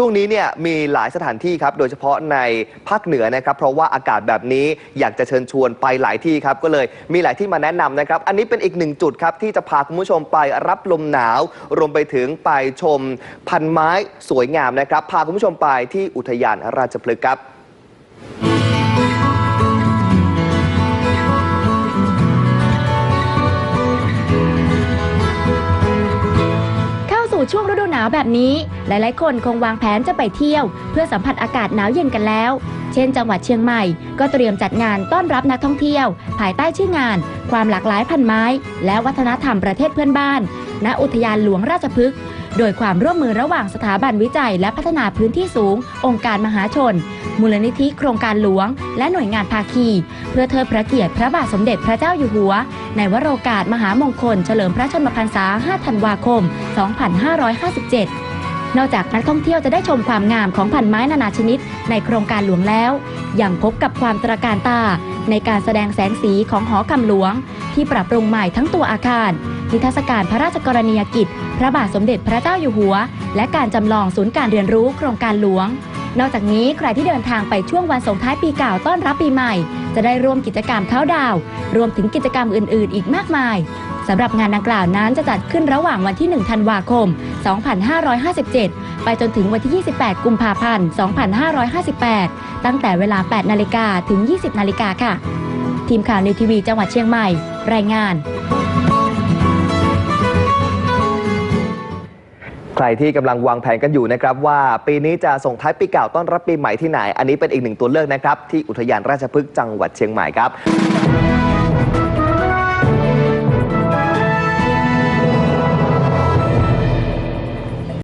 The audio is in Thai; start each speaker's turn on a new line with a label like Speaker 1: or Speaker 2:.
Speaker 1: ช่วงนี้เนี่ยมีหลายสถานที่ครับ โดยเฉพาะในภาคเหนือนะครับ เพราะว่าอากาศแบบนี้อยากจะเชิญชวนไปหลายที่ครับ ก็เลยมีหลายที่มาแนะนำนะครับ อันนี้เป็นอีกหนึ่งจุดครับ ที่จะพาคุณผู้ชมไปรับลมหนาว รวมไปถึงไปชมพันไม้สวยงามนะครับ พาคุณผู้ชมไปที่อุทยานราชพฤกษ์ครับ
Speaker 2: ช่วงฤดูหนาวแบบนี้ หลายๆ คนคงวางแผนจะไปเที่ยว เพื่อสัมผัสอากาศหนาวเย็นกันแล้ว เช่น จังหวัดเชียงใหม่ ก็เตรียมจัดงานต้อนรับนักท่องเที่ยว ภายใต้ชื่องาน ความหลากหลายพันไม้ และวัฒนธรรมประเทศเพื่อนบ้าน ณอุทยานหลวงราชพฤกษ์ โดยความร่วมมือระหว่างสถาบันวิจัย และพัฒนาพื้นที่สูง องค์การมหาชน มูลนิธิโครงการหลวง และหน่วยงานภาคี เพื่อเทิดพระเกียรติพระบาทสมเด็จพระเจ้าอยู่หัว ในวโรกาสมหามงคล เฉลิมพระชนมพรรษา 5 ธันวาคม 2557นอกจากนักท่องเที่ยวจะได้ชมความงามของพันไม้นานาชนิด ในโครงการหลวงแล้ว ยังพบกับความตระการตา ในการแสดงแสงสีของหอคำหลวง ที่ปรับปรุงใหม่ทั้งตัวอาคาร นิทรรศการพระราชกรณียกิจ พระบาทสมเด็จพระเจ้าอยู่หัว และการจำลองศูนย์การเรียนรู้โครงการหลวง นอกจากนี้ใครที่เดินทางไปช่วงวันส่งท้ายปีเก่าต้อนรับปีใหม่ จะได้ร่วมกิจกรรมเข้าดาว รวมถึงกิจกรรมอื่น ๆ อีกมากมายสำหรับงานดังกล่าวนั้นจะจัดขึ้นระหว่างวันที่ 1 ธันวาคม 2557 ไปจนถึงวันที่ 28 กุมภาพันธ์ 2558 ตั้งแต่เวลา 8 นาฬิกาถึง 20 นาฬิกาค่ะ ทีมข่าวนิวทีวีจังหวัดเชียงใหม่ รายงาน
Speaker 1: ใครที่กำลังวางแผนกันอยู่นะครับว่าปีนี้จะส่งท้ายปีเก่าต้อนรับปีใหม่ที่ไหน อันนี้เป็นอีกหนึ่งตัวเลือกนะครับ ที่อุทยานราชพฤกษ์จังหวัดเชียงใหม่ครับ